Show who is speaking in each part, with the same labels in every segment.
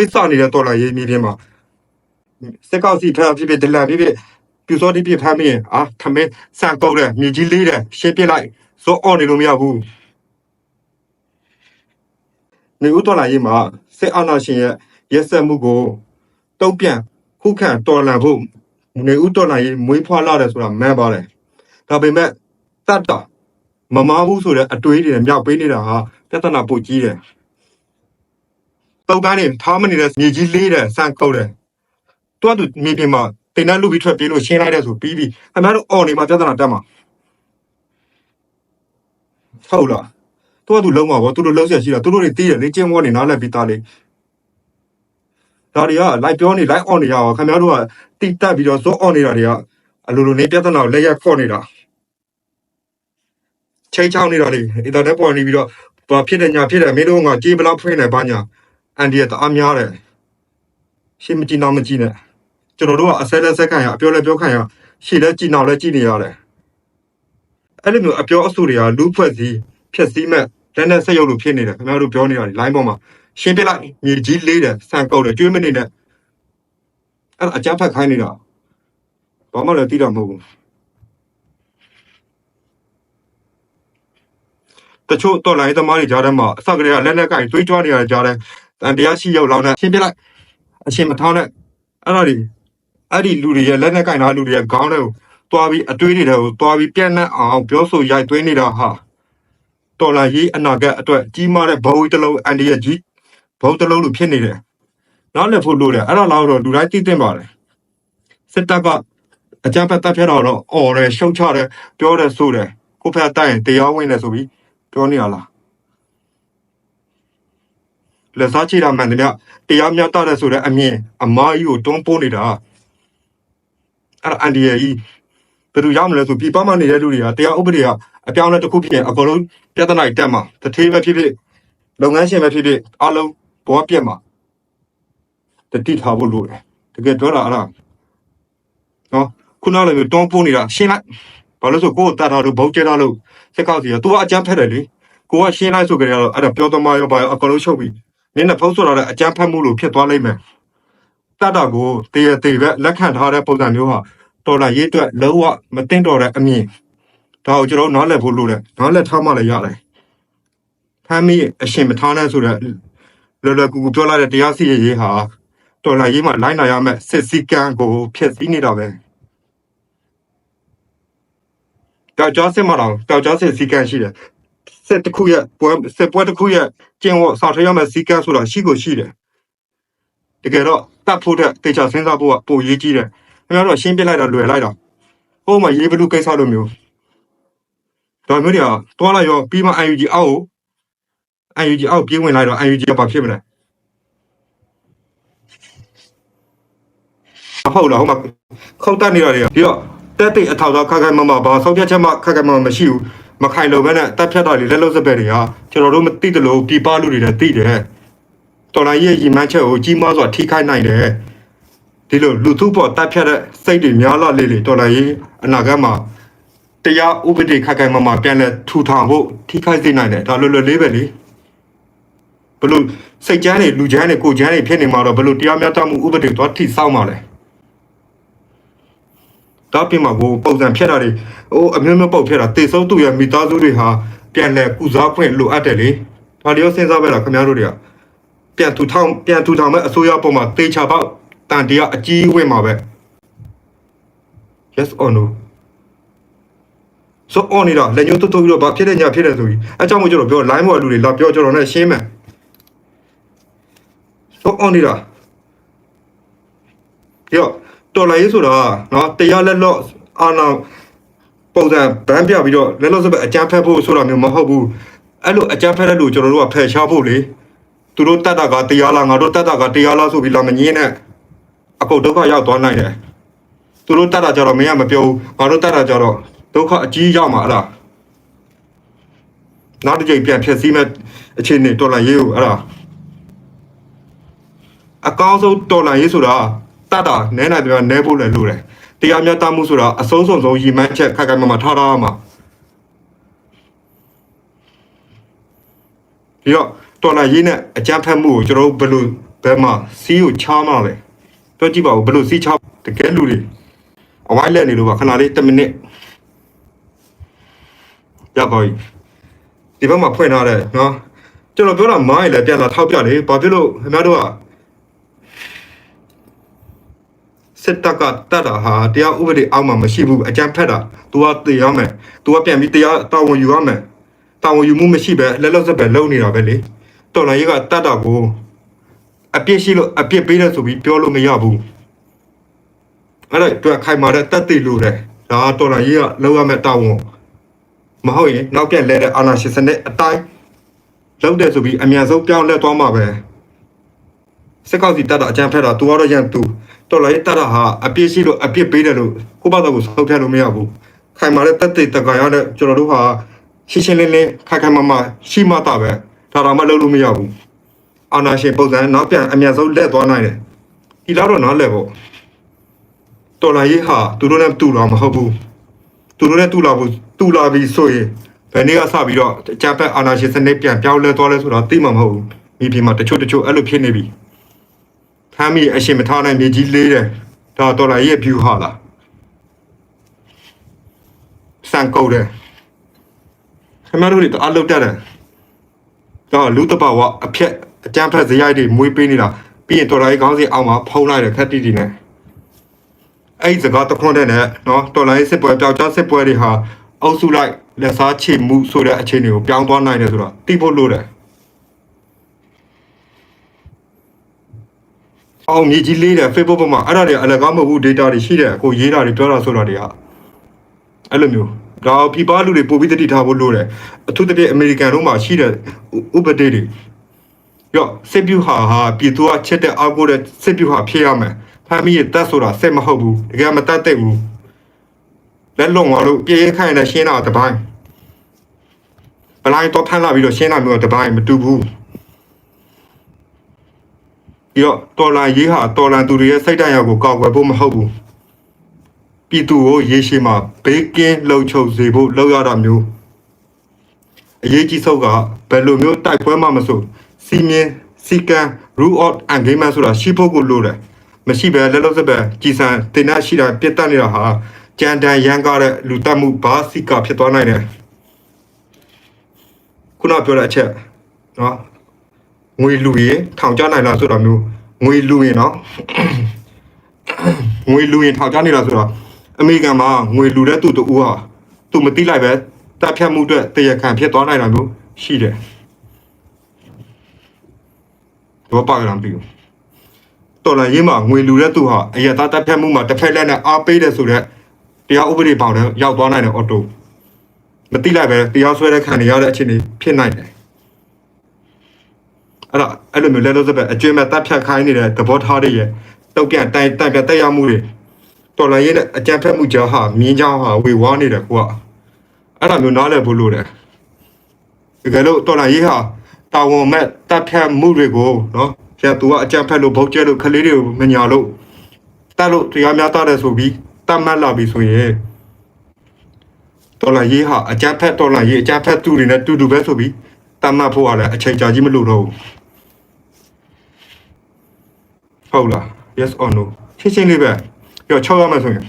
Speaker 1: သွေးစနေတဲ့တော်လာရေးမြေပြင်မှာစက်ကောက်စီဖမ်းဖြစ်ဖြစ်ဒလန်ဖြစ်ဖြစ်ပြူစောတိပြဖမ်းမရင်အာထမင်းစံကောက်တဲ့မြေကြီးလေးတဲ့ရှင်းပြလိုက်ဇောအော်နေလို့မရဘူးနေဦးတော်လာရေးမှာစစ်အာဏာရှင်ရဲ့ရက်စက်မှုကိုတုံ့ပြန်ခုခံတော်လှန်ဖို့နေဦးတော်လာရေးမွေးဖွားလာတယ်ဆိုတာမှန်ပါတယ်ဒါပေမဲ့တတ်တာမမားဘူးဆိုတဲ့အတွေးတွေနဲ့မြောက်ပေးနေတာဟာပြဿနာပိုကြီးတယ် တုတ်တန်းနေထားမနေတဲ့မြေကြီးလေးတယ်စမ်းကုတ်တယ်တွားသူမြေပြင်မှာတင်တဲ့လူပြီးထွက်ပြေးလို့ရှင်းလိုက်တဲ့ဆိုပြီးပြီအများတို့အော်နေမှာပြဿနာတက်မှာဟုတ်လားတွားသူလုံးမှာဗောသူတို့လုံးဆက်ရှိတာသူတို့တွေတီးတယ်လေကျင်းဝေါနေနားလက်ပြီးသားလေဒါတွေကလိုက်ပြောနေလိုက်အော်နေရအောင်ခင်ဗျားတို့ကတိတက်ပြီးတော့ဇောအော်နေတာတွေကအလိုလိုနေပြဿနာကိုလက်ရက်ခေါ်နေတာချိန်ချောင်းနေတာလေအင်တာနက်ပေါ်နေပြီးတော့ဘာဖြစ်တယ်ညာဖြစ်တယ်မင်းတို့ကကြေးဘလောက်ဖွင့်နေပါညာ အန်ဒီရတအားများတယ်ရှင်းမကြည့်နောက်မကြည့်နဲ့ကျွန်တော်တို့ကအစဲလက်ဆက်ခံရအပြောလဲပြောခံရရှေ့လဲကြည့်နောက်လဲကြည့်နေရတယ်အဲ့လိုမျိုးအပြောအဆိုတွေကလူဖွဲ့စည်းဖြက်စီးမဲ့လက်နဲ့ဆက်ရုပ်လိုဖြစ်နေတယ်ခင်ဗျားတို့ပြောနေတာဒီ line ပေါ်မှာရှင်းပြလိုက်မြေကြီးလေးတယ်ဆန်ကုတ်တယ်ကျွေးမနေနဲ့အဲ့ဒါအကြမ်းဖက်ခိုင်းနေတာဘာမှလည်းသိတာမဟုတ်ဘူးတချို့တော်လိုင်းသမားတွေကြားထဲမှာအစကတည်းကလက်လက်ကင်သွေးကြွားနေရတဲ့ကြားထဲ တန်တရားရှိရောက်လောက်နဲ့ရှင်းပြလိုက်အရှင်မထောင်းနဲ့အဲ့ဒါဒီအဲ့ဒီလူတွေရဲ့လက်နဲ့ကင်ထားလူတွေရဲ့ခေါင်းတွေကိုတွားပြီးအတွေးတွေကိုတွားပြီးပြန့်နှံ့အောင်ပြောဆိုရိုက်သွင်းနေတာဟာတော်လာရေးအနာဂတ်အတွက်ကြီးမားတဲ့ဘဝတစ်လုံးအန်ဒီရဲ့ကြီးဘဝတစ်လုံးလိုဖြစ်နေတယ်နောက်လည်းဖို့လို့တယ်အဲ့ဒါလောက်တော့လူတိုင်းသိသိပါတယ်စစ်တပ်ကအကြမ်းဖက်တပ်ဖြတ်တော့တော့အော်တယ်ရှုံချတယ်ပြောတယ်ဆိုတယ်ကိုဖက်တိုက်ရင်တရားဝင်တယ်ဆိုပြီးပြောနေရလား လက်စားချေတာမှန်တယ်ဗျတရားမျှတတယ်ဆိုတဲ့အမြင်အမားကြီးကိုတွန်းပိုးနေတာအဲ့ဒါအန်ဒီရဲ့ကြီးဘယ်လိုရမလဲဆိုပြပမှနေတဲ့လူတွေကတရားဥပဒေကအပြောင်းအလဲတစ်ခုဖြစ်ရင်အကုန်လုံးပြဿနာတွေတက်မှာတထေးပဲဖြစ်ဖြစ်လုပ်ငန်းရှင်ပဲဖြစ်ဖြစ်အားလုံးဘောပြက်မှာတတိထားဖို့လိုတယ်တကယ်ပြောတာအဲ့ဒါနော်ခုနလည်းမျိုးတွန်းပိုးနေတာရှင်းလိုက်ဘာလို့ဆိုကိုယ်တတ်တာလို့ဘုတ်ကျတာလို့စက်ကောက်စီက तू ကအကြမ်းဖက်တယ်လေကိုကရှင်းလိုက်ဆိုကြတယ်အဲ့ဒါပြောသမားရောပါရောအကုန်လုံးချုပ်ပြီ နင်းနဲ့ဖုံးဆိုတော့လည်းအကြမ်းဖက်မှုလို့ဖြစ်သွားလိမ့်မယ်တတ်တာကိုတရတေပဲလက်ခံထားတဲ့ပုံစံမျိုးဟာတော်လာရေးအတွက်လုံးဝမတင်တော်တဲ့အမြင်ဒါကိုကျွန်တော်နားလည်ဖို့လိုတယ်နားလည်ထားမှလည်းရတယ်ဖမ်းမိအရှင်မထားနဲ့ဆိုတော့လော်လော်ကူကူပြောလာတဲ့တရားစီရင်ရေးဟာတော်လာရေးမှာလိုင်းနာရမယ့်စစ်စည်းကမ်းကိုဖျက်ဆီးနေတာပဲကြောက်ကြောစစ်မှာတော့ကြောက်ကြောစစ်စည်းကမ်းရှိတယ် စစ်တစ်ခုရဲ့ပွဲစစ်ပွဲတစ်ခုရဲ့ကျင့်ဝတ်စာထရရမယ့်စီကံဆိုတာရှိကိုရှိတယ်တကယ်တော့တတ်ဖို့တဲ့တေချာစဉ်းစားဖို့ကပိုရေးကြီးတယ်ခင်ဗျားတို့ရှင်းပြလိုက်တာလွယ်လိုက်တာဟိုမှာရေးဘလူကိစ္စလိုမျိုးဒါမျိုးတွေကတွားလိုက်ရောပြီးမှ UNG အောက်ကို UNG အောက်ပြေးဝင်လိုက်တော့ UNG ကဘာဖြစ်မလဲဟုတ်လားဟိုမှာခောက်တက်နေတာတွေကပြီးတော့တက်တိတ်အထောက်အထားခက်ခဲမမဘာဆောက်ပြတ်ချက်မှခက်ခဲမမရှိဘူး မခိုင်လို့ပဲနဲ့တက်ဖြတ်တာတွေလက်လုံးစပယ်တွေကကျွန်တော်တို့မသိတယ်လို့ပြပလူတွေလည်းသိတယ်တော်လိုင်းရဲ့ရီမန်းချက်ကိုကြီးမားစွာထိခိုက်နိုင်တယ်ဒီလိုလူထုပေါ်တက်ဖြတ်တဲ့စိတ်တွေများလာလေလေတော်လိုင်းရဲ့အနာဂတ်မှာတရားဥပဒေခက်ခဲမမပြန်လဲထူထောင်ဖို့ထိခိုက်စေနိုင်တယ်ဒါလွယ်လွယ်လေးပဲလေဘလို့စိတ်ချမ်းတွေလူချမ်းတွေကိုချမ်းတွေဖြစ်နေမှာတော့ဘလို့တရားမျှတမှုဥပဒေတော့ထိစောက်မှာလဲ တော့ပြင်မှာကိုပုံစံဖြတ်တာတွေဟိုအမျိုးမျိုးပုတ်ဖြတ်တာတေဆုံးသူရဲ့မိသားစုတွေဟာပြန်လဲကုစားခွင့်လိုအပ်တယ်လေဒါတွေရောစဉ်းစားပဲလားခင်ဗျားတို့တွေကပြန်ထူထောင်ပြန်ထူထောင်မဲ့အစိုးရပုံမှာတေချာပေါက်တန်တရားအကြီးဝင်မှာပဲ yes or no ဆို on နေတာလက်ညှိုးတွတ်တွတ်ပြီးတော့ဘာဖြစ်တဲ့ညာဖြစ်တယ်ဆိုပြီးအဲကြောင့်မို့ကျွန်တော်ပြော line ပေါ်လူတွေလာပြောကျွန်တော်နဲ့ရှင်းမယ်ဆို on နေတာရော တော်လိုင်းရေးဆိုတာနော်တရားလက်လော့အာနာပုံစံဗန်းပြပြီးတော့လက်လော့စပက်အကြမ်းဖက်ဖို့ဆိုတာမျိုးမဟုတ်ဘူးအဲ့လိုအကြမ်းဖက်တဲ့လူကျွန်တော်တို့ကဖယ်ရှားဖို့လေသူတို့တတ်တာကတရားလားငါတို့တတ်တာကတရားလားဆိုပြီးလာမငင်းနဲ့အကုတ်ဒုက္ခရောက်သွားနိုင်တယ်သူတို့တတ်တာကြတော့မင်းကမပြောဘူးငါတို့တတ်တာကြတော့ဒုက္ခအကြီးရောက်မှာအဲ့ဒါနောက်တစ်ကြိမ်ပြန်ဖြစ်စီမဲ့အခြေအနေတော်လာရေးကိုအဲ့ဒါအကောင်းဆုံးတော်လာရေးဆိုတာ တတ်တာနဲနိုင်တယ်နဲဖို့လည်းလိုတယ်တရားမျှတမှုဆိုတာအဆုံးစုံဆုံးရည်မှန်းချက်ခက်ခက်မမထားထားရမှာပြီးတော့တော်လာရေးနဲ့အကြမ်းဖက်မှုကိုကျွန်တော်တို့ဘယ်လိုဘယ်မှာစီးကိုချားမှလဲပြောကြည့်ပါဦးဘယ်လိုစီးချားတကယ်လူတွေအဝိုင်းလက်နေလို့ပါခဏလေး1မိနစ်ရောက်ပါပြီဒီဘက်မှာဖွင့်ထားတယ်နော်ကျွန်တော်ပြောတာမိုင်းလည်းပြန်လာထောက်ပြလေဘာဖြစ်လို့ခင်ဗျားတို့က စစ်တပ်ကတတ်တာဟာတရားဥပဒေအောက်မှာမရှိဘူးအကြမ်းဖက်တာ तू ကတည်ရမယ် तू ကပြန်ပြီးတရားတာဝန်ယူရမယ်တာဝန်ယူမှုမရှိပဲလက်လက်စက်ပဲလုံနေတာပဲလေတော်လိုင်းကြီးကတတ်တာကိုအပြစ်ရှိလို့အပြစ်ပေးတယ်ဆိုပြီးပြောလို့မရဘူးအဲ့ဒါတွေ့ခိုင်မာတဲ့တတ်သိလို့တယ်ဒါကတော်လိုင်းကြီးကလောက်ရမယ်တာဝန်မဟုတ်ရင်နောက်ပြန်လဲတဲ့အာဏာရှင်စနစ်အတိုင်းလောက်တဲ့ဆိုပြီးအမြန်ဆုံးပြောင်းလဲသွားမှာပဲစက်ကောက်စီတတ်တာအကြမ်းဖက်တာ तू ကတော့ရန် तू တော်လိုင်းတတ်တာဟာအပြစ်ရှိလို့အပြစ်ပေးတယ်လို့ကိုယ့်ဘာသာကိုဆုံးဖြတ်လို့မရဘူးခိုင်မာတဲ့တတ်သိတက္ကရာတဲ့ကျွန်တော်တို့ဟာရှင်းရှင်းလင်းလင်းခိုင်ခိုင်မာမာရှိမှတာပဲဒါတော့မှလုပ်လို့မရဘူးအာနာရှင်ပုံစံနောက်ပြန်အမြန်ဆုံးလက်သွားနိုင်တယ်ဒီလောက်တော့နားလဲပေါ့တော်လာရေးဟာသူတို့နဲ့တူလာမဟုတ်ဘူးသူတို့နဲ့တူလာဘူးတူလာပြီဆိုရင်ဘယ်နေ့ကစပြီးတော့အကြမ်းဖက်အာနာရှင်စနစ်ပြန်ပြောင်းလဲသွားလဲဆိုတော့သိမှာမဟုတ်ဘူးမိပြမှာတချို့တချို့အဲ့လိုဖြစ်နေပြီ ဖမ်းမိအရှင်မထားနိုင်မြေကြီးလေးတယ်ဒါတော်လာရေးရဲ့ view ဟာလားစံကုန်တယ်ခင်ဗျားတို့တွေတအားလုတ်တတ်တယ်တော့လူတဘာဝအဖြက်အကြမ်းဖက်ဇယိုက်တွေမွေးပေးနေတာပြီးရင်တော်လိုင်းခေါင်းစဉ်အောက်မှာဖုံးလိုက်တယ်ခက်တီတီနဲ့အဲ့ဒီစကားတခွန်းတဲ့နဲ့နော်တော်လိုင်းစစ်ပွဲပျောက်ကြားစစ်ပွဲတွေဟာအုပ်စုလိုက်လက်စားချေမှုဆိုတဲ့အခြေအနေကိုပြောင်းသွားနိုင်တယ်ဆိုတော့သိဖို့လိုတယ် အောင်မြေကြီးလေးတယ် Facebook ပေါ်မှာအဲ့ဒါတွေအလကားမဟုတ်ဘူး data တွေရှိတယ်ကိုရေးတာတွေပြောတာဆိုတာတွေကအဲ့လိုမျိုးဒါပြပလူတွေပို့ပြီးတတိထားဖို့လိုတယ်အထူးသဖြင့်အမေရိကန်တို့မှာရှိတဲ့ဥပဒေတွေရော့စစ်ပြူဟာဟာပြည်သူကချက်တဲ့အောက်ကိုတဲ့စစ်ပြူဟာဖြစ်ရမယ်ဖမ်းမိရတက်ဆိုတာစစ်မဟုတ်ဘူးတကယ်မတတ်တဲ့ဘူးလက်လုံးသွားလို့ပြေးခိုင်းတဲ့ရှင်းတာတပိုင်းပလိုင်းတော့ဖမ်းလာပြီးတော့ရှင်းတာမျိုးတပိုင်းမတူဘူး ရော့တော်လာရေးဟာတော်လန်သူတွေရဲ့စိတ်ဓာတ်ရောက်ကိုကောက်ွယ်ဖို့မဟုတ်ဘူးပြည်သူကိုရေရှည်မှာဘေးကင်းလုံခြုံစေဖို့လောက်ရတာမျိုးအရေးကြီးဆုံးကဘယ်လိုမျိုးတိုက်ပွဲမှမဆိုစီမင်းစီကံ rule of engagement ဆိုတာရှိဖို့ကိုလိုတယ်မရှိပဲလက်လို့စပဲကြည်စံတင်နာရှိတာပြတ်တက်နေတာဟာကြံတန်ရန်ကားတဲ့လူတက်မှုဘာစီကဖြစ်သွားနိုင်တယ်ခုနပြောတဲ့အချက်နော် ငွေလူရင်ထောင်ချနိုင်လားဆိုတာမျိုးငွေလူရင်နော်ငွေလူရင်ထောင်ချနေလားဆိုတော့အမေရိကန်မှာငွေလူတဲ့သူတူဟာသူမသိလိုက်ပဲတပ်ဖြတ်မှုအတွက်တရားခံဖြစ်သွားနိုင်တာမျိုးရှိတယ်တော့ပါကြလားမသိဘူးတော်လန်ရေးမှာငွေလူတဲ့သူဟာအရသာတပ်ဖြတ်မှုမှာတစ်ဖက်လက်နဲ့အားပေးတယ်ဆိုတော့တရားဥပဒေပေါင်းတဲ့ရောက်သွားနိုင်တယ်အော်တိုမတိလိုက်ပဲတရားစွဲတဲ့ခံရတဲ့အခြေအနေဖြစ်နိုင်တယ် အဲ့ဒါအဲ့လိုမျိုးလဲလို့စပဲအကျွမ်းမဲ့တပ်ဖြတ်ခိုင်းနေတဲ့သဘောထားတွေရဲ့တုတ်ပြန်တိုင်တိုင်ပြတက်ရမှုတွေတော်လန်ရေးနဲ့အကြမ်းဖက်မှုကြောင့်ဟာမြင်းကြောင့်ဟာဝေဝါးနေတယ်ကိုကအဲ့ဒါမျိုးနားလည်ဖို့လိုတယ်တကယ်လို့တော်လန်ရေးဟာတာဝန်မဲ့တပ်ဖြတ်မှုတွေကိုနော်ကျန်သူကအကြံဖက်လို့ဗုတ်ကျဲလို့ခလေးတွေကိုမညာလို့တတ်လို့တရားများတတ်တယ်ဆိုပြီးတတ်မှတ်လာပြီဆိုရင်ဒေါ်လာရေးဟာအကြံဖက်ဒေါ်လာရေးအကြံဖက်သူတွေနဲ့တူတူပဲဆိုပြီးတတ်မှတ်ဖို့ကလည်းအချိန်ကြာကြီးမလို့တော့ဘူး ဟုတ်လား yes or no ရှင်းရှင်းလေးပဲပြောချောက်ရမယ်ဆိုရင်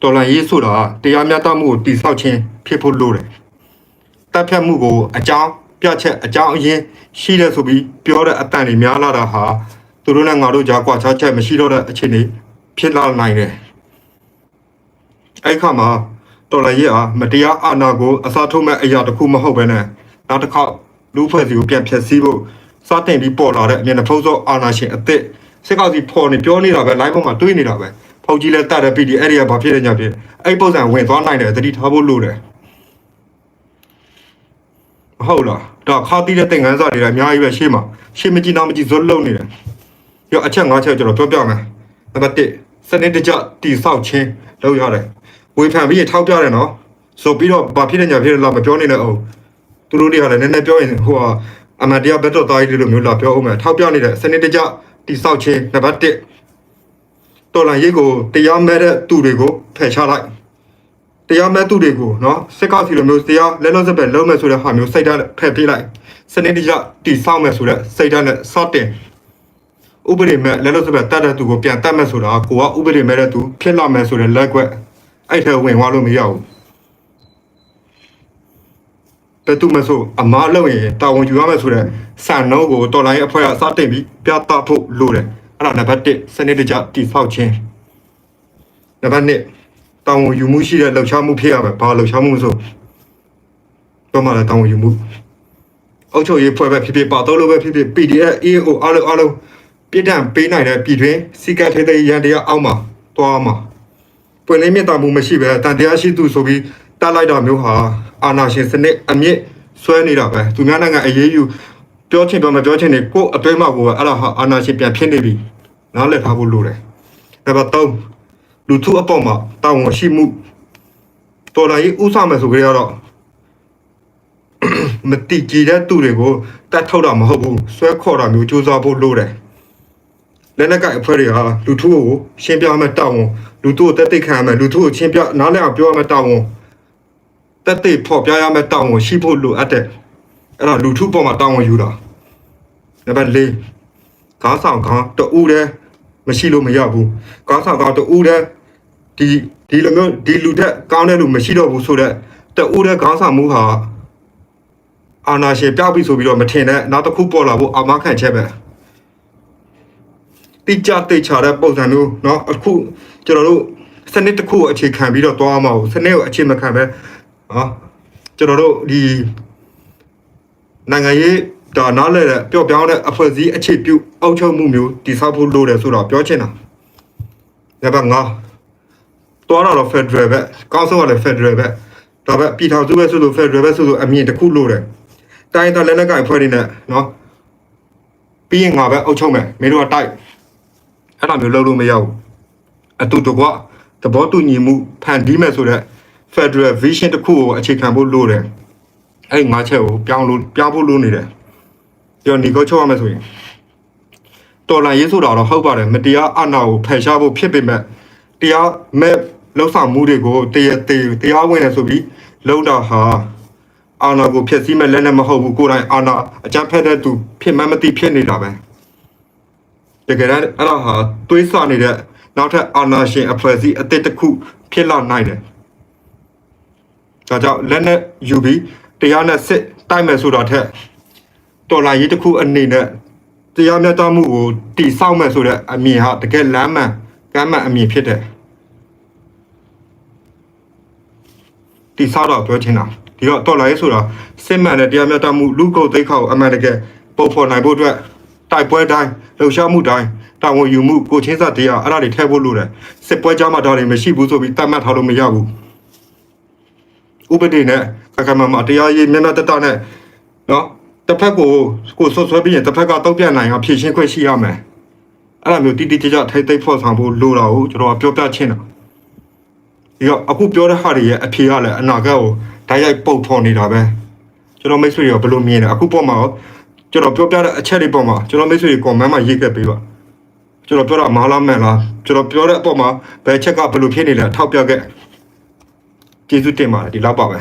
Speaker 1: ဒေါ်လာရေးဆိုတာတရားမျှတမှုကိုတိဆောက်ခြင်းဖြစ်ဖို့လိုတယ်တပ်ဖြတ်မှုကိုအကြောင်းပြချက်အကြောင်းအရင်းရှိတယ်ဆိုပြီးပြောတဲ့အတန်တွေများလာတာဟာသူတို့နဲ့ငါတို့ကြားကွာခြားချက်မရှိတော့တဲ့အခြေအနေဖြစ်လာနိုင်တယ်။အဲ့ခါမှာတော်လည်းရအားမတရားအာဏာကိုအစားထိုးမဲ့အရာတစ်ခုမဟုတ်ဘဲနဲ့နောက်တစ်ခါလူဖွဲ့စီကိုပြန်ဖြတ်စည်းဖို့ စတင်ပြီးပေါ်လာတဲ့အမြင်တစ်ဖုံးစောအာဏာရှင်အစ်စ်စစ်ကောင်စီဖော်နေပြောနေတာပဲ live ပေါ်မှာတွေးနေတာပဲဖောက်ကြီးလဲတတ်တဲ့ PD အဲ့ဒီကဘာဖြစ်နေကြဖြစ်အဲ့ပုံစံဝင်သွားနိုင်တယ်တတိထားဖို့လိုတယ်မဟုတ်လားဒါခါတီးတဲ့သင်္ကန်းစာတွေလည်းအများကြီးပဲရှေ့မှာရှေ့မကြည့်နောက်မကြည့်ဇွတ်လုံနေတယ်ရောအချက်၅ချက်ကျွန်တော်ပြောပြမယ်နံပါတ်1စနစ်တကျတိဆောက်ခြင်းလုပ်ရတယ်ဝေဖန်ပြီးရင်ထောက်ပြတယ်နော်ဆိုပြီးတော့ဘာဖြစ်နေညာဖြစ်နေလားမပြောနေနဲ့အောင်သူတို့တွေကလည်းနည်းနည်းပြောရင်ဟိုဟာ အမတရားဘက်တော့တားကြီးလိုမျိုးလာပြောအောင်မယ်ထောက်ပြနေတဲ့စနစ်တကျတိဆောက်ခြင်းနံပါတ်1တော်လန်ရိတ်ကိုတရားမဲ့တဲ့သူတွေကိုဖယ်ရှားလိုက်တရားမဲ့သူတွေကိုနော်စစ်ကောက်စီလိုမျိုးတရားလက်လုံးစပယ်လုံးမဲ့ဆိုတဲ့ဟာမျိုးစိတ်ဓာတ်ဖယ်ပေးလိုက်စနစ်တကျတိဆောက်မဲ့ဆိုတဲ့စိတ်ဓာတ်နဲ့စော့တင်ဥပဒေမဲ့လက်လုံးစပယ်တတ်တဲ့သူကိုပြန်တတ်မဲ့ဆိုတာကိုကဥပဒေမဲ့တဲ့သူဖြစ်လာမဲ့ဆိုတဲ့လက်ကွက်အဲ့ထဲဝင်သွားလို့မရဘူး ဘယ်သူမဆိုအမားလုံးရင်တာဝန်ယူရမယ်ဆိုတဲ့စံနှုန်းကိုတော်လိုင်းအဖွဲ့ကစတင်ပြီးပြသဖို့လိုတယ်အဲ့ဒါနံပါတ်1စနစ်တကျတိဆောက်ခြင်းနံပါတ်2တာဝန်ယူမှုရှိတဲ့လှုပ်ရှားမှုဖြစ်ရမယ်ဘာလှုပ်ရှားမှုမဆိုတော့မှလည်းတာဝန်ယူမှုအုပ်ချုပ်ရေးဖွဲ့ပဲဖြစ်ဖြစ်ပါတော့လို့ပဲဖြစ်ဖြစ် PDF EAO အားလုံးအားလုံးပြစ်ဒဏ်ပေးနိုင်တဲ့ပြည်တွင်းစီကတ်ထိတဲ့ရန်တရားအောက်မှာတွားမှာပွင့်လင်းမြတ်တာမှုမရှိပဲတန်တရားရှိသူဆိုပြီး တတ်လိုက်တာမျိုးဟာအာဏာရှင်စနစ်အမြင့်ဆွဲနေတာပဲသူများနိုင်ငံအရေးယူပြောချင်ပြောမပြောချင်နေကိုယ့်အတွင်းမှာကိုယ်ကအဲ့ဒါဟာအာဏာရှင်ပြန်ဖြစ်နေပြီနားလည်ထားဖို့လိုတယ်နံပါတ်3လူထုအပေါ်မှာတာဝန်ရှိမှုတော်လာရေးဥစားမယ်ဆိုကြရတော့မတိကြည်တဲ့သူတွေကိုတတ်ထုတ်တာမဟုတ်ဘူးဆွဲခေါ်တာမျိုးစူးစမ်းဖို့လိုတယ်လက်နက်ကအဖွဲ့တွေဟာလူထုကိုရှင်းပြမယ်တောင်းဝန်လူထုကိုတက်သိခံရမယ်လူထုကိုရှင်းပြနားလည်အောင်ပြောရမယ်တောင်းဝန် တက်သိဖော်ပြရမယ်တောင်းဝန်ရှိဖို့လိုအပ်တယ်အဲ့ဒါလူထုပေါ်မှာတောင်းဝန်ယူတာနံပါတ်၄ကားဆောင်ကားတူတဲ့မရှိလို့မရဘူးကားဆောင်ကားတူတဲ့ဒီဒီလိုမျိုးဒီလူတက်ကောင်းတဲ့လူမရှိတော့ဘူးဆိုတော့တူတဲ့ကားဆောင်မှုဟာ အာနာရှင်ပြောက်ပြီဆိုပြီးတော့မထင်တဲ့နောက်တစ်ခုပေါ်လာဖို့အာမခံချက်ပဲတိကျတိတ်ချတဲ့ပုံစံမျိုးเนาะအခုကျွန်တော်တို့စနစ်တစ်ခုကိုအခြေခံပြီးတော့သွားမှာကိုစနစ်ကိုအခြေမခံပဲ နော်ကျွန်တော်တို့ဒီနိုင်ငံရေးဒါနားလည်တဲ့ပျော့ပြောင်းတဲ့အဖွဲ့အစည်းအခြေပြုအုပ်ချုပ်မှုမျိုးတည်ဆောက်ဖို့လိုတယ်ဆိုတော့ပြောချင်တာ။နံပါတ်5တွားတော့ Federal ပဲကောင်းဆုံးကလည်း Federal ပဲဒါပဲပြည်ထောင်စုပဲဆိုလို့ Federal ပဲဆိုလို့အမြင်တစ်ခုလိုတယ်။တိုင်းတော်လက်နက်ကိုင်အဖွဲ့တွေနဲ့နော်ပြီးရင်ငါပဲအုပ်ချုပ်မယ်မင်းတို့ကတိုက်အဲ့လိုမျိုးလုပ်လို့မရဘူး။အတူတကွသဘောတူညီမှုဖန်တီးမယ်ဆိုတော့ Federal Vision တစ်ခုကိုအခြေခံဖို့လိုတယ်အဲ့ငါးချက်ကိုပြောင်းလို့ပြောင်းဖို့လိုနေတယ်ပြောနေကောချုပ်ရမယ်ဆိုရင်တော်လိုင်းရေးဆိုတာတော့ဟုတ်ပါတယ်မတရားအနာကိုဖယ်ရှားဖို့ဖြစ်ပေမဲ့တရားမဲ့လှုပ်ဆောင်မှုတွေကိုတရားတရားဝင်တယ်ဆိုပြီးလုံတာဟာအာနာကိုဖျက်ဆီးမဲ့လက်နဲ့မဟုတ်ဘူးကိုယ်တိုင်အာနာအကြမ်းဖက်တဲ့သူဖြစ်မှန်းမသိဖြစ်နေတာပဲတကယ်တမ်းအဲ့ဒါဟာတွေးဆနေတဲ့နောက်ထပ်အာနာရှင်အဖွဲ့အစည်းအသစ်တစ်ခုဖြစ်လာနိုင်တယ် ဒါကြောင့်လက်နဲ့ယူပြီးတရားနဲ့စစ်တိုက်မယ်ဆိုတာထက်တော်လာရေးတစ်ခုအနေနဲ့တရားမျှတမှုကိုတိဆောက်မယ်ဆိုတဲ့အမြင်ဟာတကယ်လမ်းမှန်ကမ်းမှန်အမြင်ဖြစ်တယ်တိဆောက်တော့ပြောချင်တာဒီတော့တော်လာရေးဆိုတာစစ်မှန်တဲ့တရားမျှတမှုလူကုတ်သိက္ခာကိုအမှန်တကယ်ပုံဖော်နိုင်ဖို့အတွက်တိုက်ပွဲတိုင်းလှုပ်ရှားမှုတိုင်းတာဝန်ယူမှုကိုချင်းစာတရားအဲ့ဒါတွေထည့်ဖို့လိုတယ်စစ်ပွဲကြားမှာဒါတွေမရှိဘူးဆိုပြီးတတ်မှတ်ထားလို့မရဘူး ဥပဒေနဲ့ကကမမတရားရေးမျက်နှာတတနဲ့နော်တစ်ဖက်ကိုကိုဆွဆွဲပြီးရင်တစ်ဖက်ကတောက်ပြတ်နိုင်အောင်ဖြည့်ရှင်းခွင့်ရှိရမယ်အဲ့လိုမျိုးတိတိကျကျထိတ်သိပ်ဖော်ဆောင်ဖို့လိုတာကိုကျွန်တော်ကပြောပြချင်းတာဒီတော့အခုပြောတဲ့ဟာတွေရဲ့အဖြေကလည်းအနာဂတ်ကိုဓာတ်ရိုက်ပုတ်ဖော်နေတာပဲကျွန်တော်မိတ်ဆွေတွေကဘယ်လိုမြင်လဲအခုပေါ်မှာရောကျွန်တော်ပြောပြတဲ့အချက်တွေပေါ်မှာကျွန်တော်မိတ်ဆွေတွေ comment မှာရေးခဲ့ပေးပါကျွန်တော်ပြောတာမားလားမှန်လားကျွန်တော်ပြောတဲ့အပေါ်မှာဘယ်ချက်ကဘယ်လိုဖြစ်နေလဲထောက်ပြခဲ့ ကျေးဇူးတင်ပါတယ်ဒီလောက်ပါပဲ